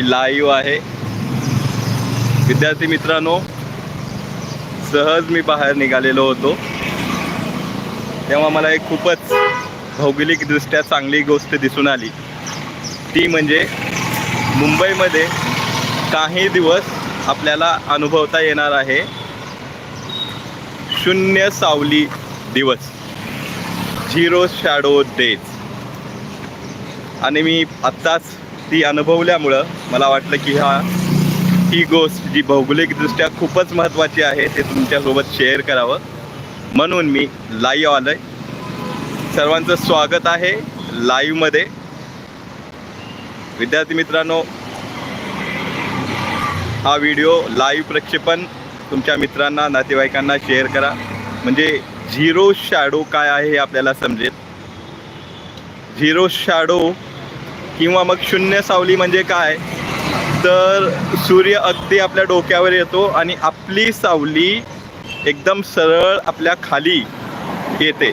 Live आहे. विद्यार्थी मित्रांनो सहज मी बाहेर निघालेलो होतो. तेव्हा मला एक खूपच भौगोलिकदृष्ट्या चांगली गोष्ट दिसून आली. ती म्हणजे मुंबईमध्ये काही दिवस आपल्याला अनुभवता येणार आहे. शून्य सावली दिवस. Zero shadow days. आणि मी आत्ताच ती अनुभवल्यामुळं मला वाटलं की हा ही गोष्ट जी भौगोलिकदृष्ट्या खूपच महत्त्वाची आहे ते तुमच्यासोबत शेअर करावं. म्हणून मी लाईव्ह आलं आहे सर्वांचं स्वागत आहे लाईव्हमध्ये विद्यार्थी मित्रांनो हा व्हिडिओ लाईव्ह प्रक्षेपण तुमच्या मित्रांना नातेवाईकांना शेअर करा. म्हणजे झिरो शॅडो काय आहे हे आपल्याला समजेल. झिरो शॅडो किंवा मग शून्य सावली म्हणजे काय? तर सूर्य अगदी आपल्या डोक्यावर येतो आणि आपली सावली एकदम सरळ आपल्या खाली येते.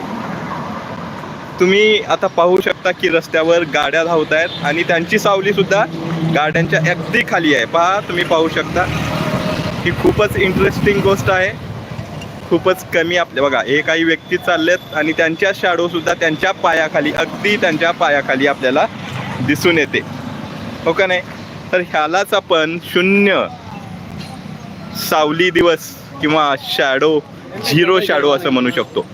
तुम्ही आता पाहू शकता की रस्त्यावर गाड्या धावत आहेत आणि त्यांची सावली सुद्धा गाड्यांच्या अगदी खाली आहे. पहा तुम्ही पाहू शकता ही खूपच इंटरेस्टिंग गोष्ट आहे. खूपच कमी आपल्या बघा हे काही व्यक्ती चाललेत आणि त्यांच्या शॅडो सुद्धा त्यांच्या पायाखाली अगदी त्यांच्या पायाखाली आपल्याला दिसून येते. हो का नाही? तर ह्यालाच आपण शून्य सावली दिवस किंवा शॅडो झिरो शॅडो असं म्हणू शकतो.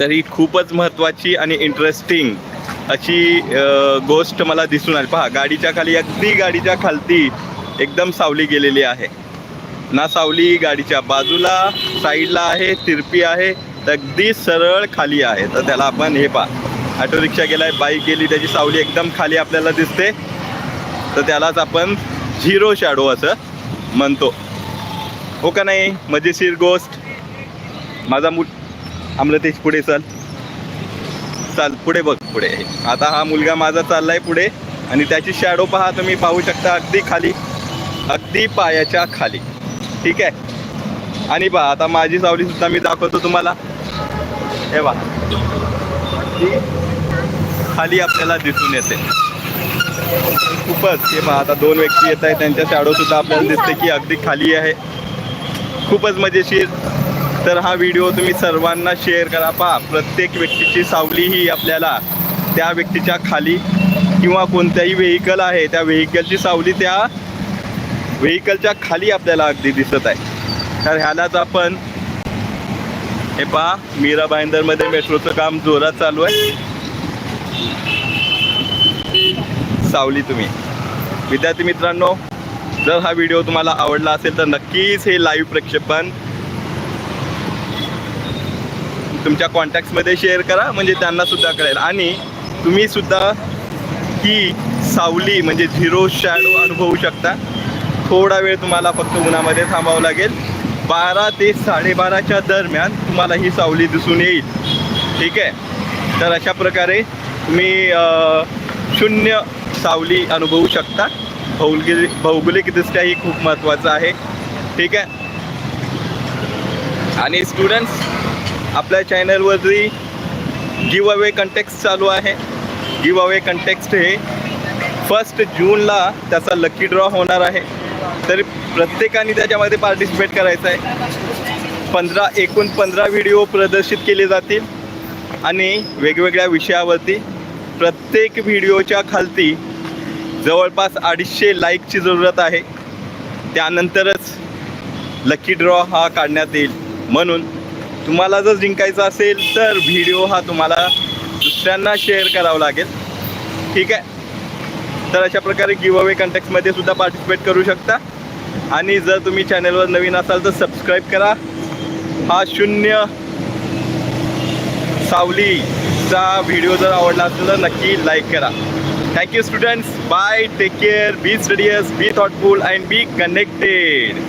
तर ही खूपच महत्त्वाची आणि इंटरेस्टिंग अशी गोष्ट मला दिसून आली. पहा गाडीच्या खाली अगदी गाडीच्या खालती एकदम सावली गेलेली आहे. ना सावली गाडीच्या बाजूला साईडला आहे तिरपी आहे तर अगदी सरळ खाली आहे. तर त्याला आपण हे पहा. ऑटो रिक्षा गेलाय बाईक गेली त्याची सावली एकदम खाली आपल्याला दिसते. तर त्यालाच आपण झिरो शॅडो असं म्हणतो. हो का नाही? मजेशीर गोष्ट. माझा मु अमृतेश पुढे चल. चाल पुढे बघ पुढे. आता हा मुलगा माझा चाललाय पुढे आणि त्याची शॅडो पहा तुम्ही पाहू शकता अगदी खाली. अगदी पायाच्या खाली. ठीक आहे? आणि पहा आता माझी सावली सुद्धा मी दाखवतो तुम्हाला. हे पहा. ती खाली आपल्याला दिसून येते. खूपच हे पहा आता दोन व्यक्ती येत आहेत त्यांच्या शॅडो सुद्धा आपल्याला दिसते की अगदी खाली आहे. खूपच मजेशीर. तर हा व्हिडिओ तुम्ही सर्वांना शेअर करा. पहा प्रत्येक व्यक्तीची सावली ही आपल्याला त्या व्यक्तीच्या खाली किंवा कोणत्याही व्हेकल आहे त्या व्हेकलची सावली त्या व्हेकलच्या खाली आपल्याला अगदी दिसत आहे. तर ह्यालाच आपण हे पहा मीरा भाईंदरमध्ये मेट्रोचं काम जोरात चालू आहे. सावली तुम्ही. विद्यार्थी मित्रांनो जर हा व्हिडिओ तुम्हाला आवडला असेल तर नक्कीच हे लाईव्ह प्रक्षेपण तुमच्या कॉन्टॅक्ट्समध्ये शेअर करा म्हणजे त्यांना सुद्धा कळेल. आणि तुम्ही सुद्धा ही सावली म्हणजे झिरो शॅडो अनुभवू शकता. थोडा वेळ तुम्हाला फक्त उन्हामध्ये थांबावं लागेल. बारा ते साडेबाराच्या दरम्यान तुम्हाला ही सावली दिसून येईल. ठीक आहे? तर अशा प्रकारे तुम्ही शून्य सावली अनुभवू शकता. भौगोलिक भौगोलिकदृष्ट्या ही खूप महत्त्वाचं आहे. ठीक आहे? आणि स्टुडंट्स आपल्या चॅनलवरती गिव अवे कंटेक्स्ट चालू आहे. गिव अवे कंटेक्स्ट हे फर्स्ट जूनला त्याचा लकी ड्रॉ होणार आहे. तर प्रत्येकाने त्याच्यामध्ये पार्टिसिपेट करायचं आहे. पंधरा एकूण पंधरा व्हिडिओ प्रदर्शित केले जातील. आणि वेगवेगळ्या विषयावरती प्रत्येक व्हिडिओच्या खालती जवळपास अडीचशे लाईकची जरूरत आहे. त्यानंतरच लकी ड्रॉ हा काढण्यात येईल. म्हणून तुम्हाला जर जिंकायचं असेल तर व्हिडिओ हा तुम्हाला दुसऱ्यांना शेअर करावा लागेल. ठीक आहे? तर अशा प्रकारे गिव अवे कंटेक्टमध्ये सुद्धा पार्टिसिपेट करू शकता. आणि जर तुम्ही चॅनलवर नवीन असाल तर सबस्क्राईब करा. हा शून्य सावलीचा व्हिडिओ जर आवडला असेल तर नक्की लाईक करा. Thank you students bye take care be studious be thoughtful and be connected